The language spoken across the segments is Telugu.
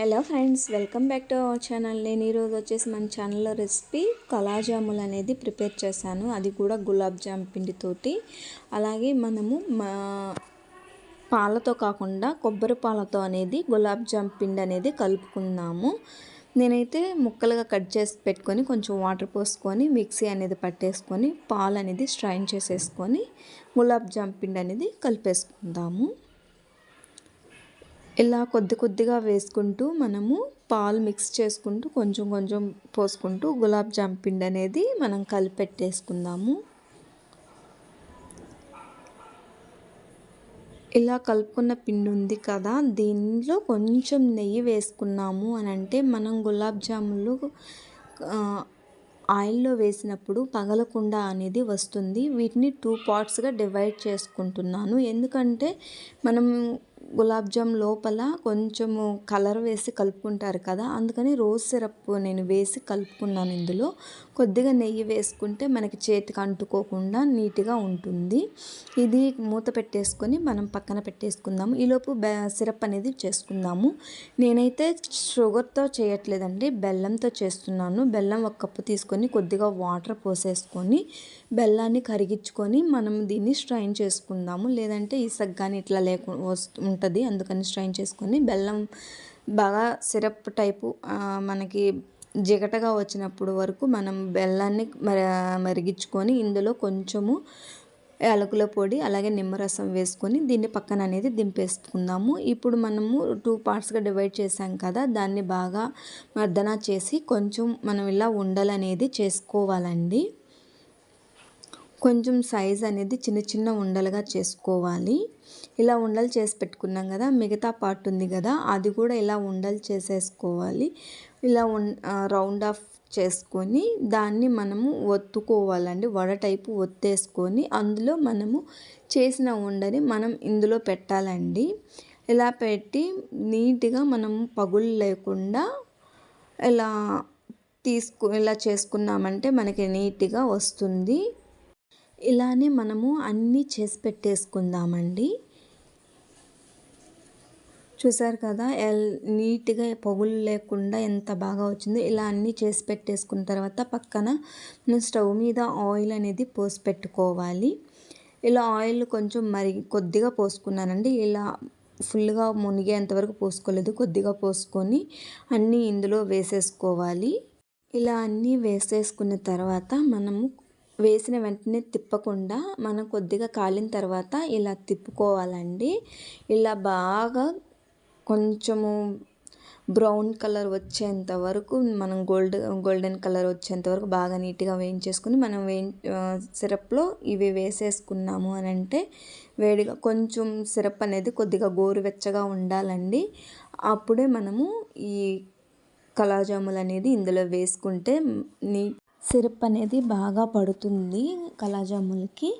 Hello friends welcome back to our channel. నేను ఈరోజు వచ్చేసి మన ఛానల్లో రెసిపీ కళాజాములు అనేది ప్రిపేర్ చేశాను. అది కూడా గులాబ్ జామ్ పిండితోటి. అలాగే మనము మా పాలతో కాకుండా కొబ్బరి పాలతో అనేది గులాబ్ జామ్ పిండి అనేది కలుపుకుందాము. నేనైతే ముక్కలుగా కట్ చేసి పెట్టుకొని కొంచెం వాటర్ పోసుకొని మిక్సీ అనేది పట్టేసుకొని పాలు అనేది స్ట్రైన్ చేసేసుకొని గులాబ్ జామ్ పిండి అనేది కలిపేసుకుందాము. ఇలా కొద్ది కొద్దిగా వేసుకుంటూ మనము పాలు మిక్స్ చేసుకుంటూ కొంచెం కొంచెం పోసుకుంటూ గులాబ్ జామ్ పిండి అనేది మనం కలిపెట్టేసుకుందాము. ఇలా కలుపుకున్న పిండి ఉంది కదా దీనిలో కొంచెం నెయ్యి వేసుకున్నాము అని అంటే మనం గులాబ్ జాములు ఆయిల్లో వేసినప్పుడు పగలకుండా అనేది వస్తుంది. వీటిని టూ పార్ట్స్గా డివైడ్ చేసుకుంటున్నాను. ఎందుకంటే మనం గులాబ్ జామ్ లోపల కొంచెము కలర్ వేసి కలుపుకుంటారు కదా అందుకని రోజ్ సిరప్ నేను వేసి కలుపుకున్నాను ఇందులో. కొద్దిగా నెయ్యి వేసుకుంటే మనకి చేతికి అంటుకోకుండా నీట్గా ఉంటుంది. ఇది మూత పెట్టేసుకొని మనం పక్కన పెట్టేసుకుందాము. ఈలోపు సిరప్ అనేది చేసుకుందాము. నేనైతే షుగర్తో చేయట్లేదండి బెల్లంతో చేస్తున్నాను. బెల్లం ఒక కప్పు తీసుకొని కొద్దిగా వాటర్ పోసేసుకొని బెల్లాన్ని కరిగించుకొని మనం దీన్ని స్ట్రైన్ చేసుకుందాము. లేదంటే ఈ సగ్గాని ఇట్లా లేకుండా ఉంటుంది. అందుకని స్ట్రైన్ చేసుకొని బెల్లం బాగా సిరప్ టైపు మనకి జిగటగా వచ్చినప్పుడు వరకు మనం బెల్లాన్ని మరిగించుకొని ఇందులో కొంచెము యాలకుల పొడి అలాగే నిమ్మరసం వేసుకొని దీన్ని పక్కన అనేది దింపేసుకుందాము. ఇప్పుడు మనము టూ పార్ట్స్గా డివైడ్ చేసాం కదా దాన్ని బాగా మర్దన చేసి కొంచెం మనం ఇలా ఉండలనేది చేసుకోవాలండి. కొంచెం సైజ్ అనేది చిన్న చిన్న ఉండలుగా చేసుకోవాలి. ఇలా ఉండలు చేసి పెట్టుకున్నాం కదా మిగతా పార్ట్ ఉంది కదా అది కూడా ఇలా ఉండలు చేసేసుకోవాలి. ఇలా రౌండ్ ఆఫ్ చేసుకొని దాన్ని మనము ఒత్తుకోవాలండి. వడ టైపు ఒత్తేసుకొని అందులో మనము చేసిన ఉండని మనం ఇందులో పెట్టాలండి. ఇలా పెట్టి నీట్గా మనం పగులు లేకుండా ఇలా తీసుకు ఇలా చేసుకున్నామంటే మనకి నీట్గా వస్తుంది. ఇలానే మనము అన్నీ చేసి పెట్టేసుకుందామండి. చూసారు కదా ఎల్ నీట్గా పొగులు లేకుండా ఎంత బాగా వచ్చిందో ఇలా అన్నీ చేసి పెట్టేసుకున్న తర్వాత పక్కన మనం స్టవ్ మీద ఆయిల్ అనేది పోసి పెట్టుకోవాలి. ఇలా ఆయిల్ కొంచెం మరి కొద్దిగా పోసుకున్నానండి. ఇలా ఫుల్గా మునిగేంతవరకు పోసుకోలేదు. కొద్దిగా పోసుకొని అన్నీ ఇందులో వేసేసుకోవాలి. ఇలా అన్నీ వేసేసుకున్న తర్వాత మనము వేసిన వెంటనే తిప్పకుండా మనం కొద్దిగా కాలిన తర్వాత ఇలా తిప్పుకోవాలండి. ఇలా బాగా కొంచెము బ్రౌన్ కలర్ వచ్చేంత వరకు మనం గోల్డ్ గోల్డెన్ కలర్ వచ్చేంత వరకు బాగా నీట్గా వేయించేసుకుని మనం వే సిరప్లో ఇవి వేసేసుకున్నాము అని అంటే వేడిగా కొంచెం సిరప్ అనేది కొద్దిగా గోరువెచ్చగా ఉండాలండి. అప్పుడే మనము ఈ కళాజాములు అనేది ఇందులో వేసుకుంటే నీ సిరప్ అనేది బాగా పడుతుంది కళాజాములకి.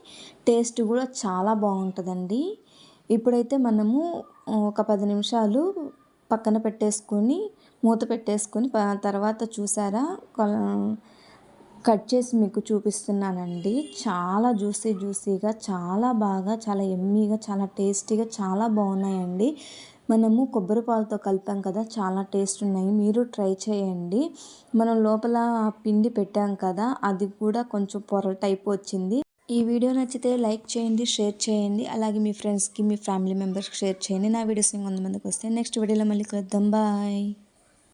టేస్ట్ కూడా చాలా బాగుంటుందండి. ఇప్పుడైతే మనము ఒక పది నిమిషాలు పక్కన పెట్టేసుకొని మూత పెట్టేసుకొని తర్వాత చూసారా? కట్ చేసి మీకు చూపిస్తున్నానండి. చాలా జ్యూసీ జ్యూసీగా చాలా బాగా చాలా ఎమ్మీగా చాలా టేస్టీగా చాలా బాగున్నాయండి. మనము కొబ్బరి పాలతో కలిపాం కదా చాలా టేస్ట్ ఉన్నాయి. మీరు ట్రై చేయండి. మనం లోపల పిండి పెట్టాం కదా అది కూడా కొంచెం పొర టైప్ వచ్చింది. ఈ వీడియో నచ్చితే లైక్ చేయండి షేర్ చేయండి. అలాగే మీ ఫ్రెండ్స్కి మీ ఫ్యామిలీ మెంబర్స్కి షేర్ చేయండి. నా వీడియోస్ ఇంకొంతమందికి వస్తే నెక్స్ట్ వీడియోలో మళ్ళీ కలుద్దాం. బాయ్.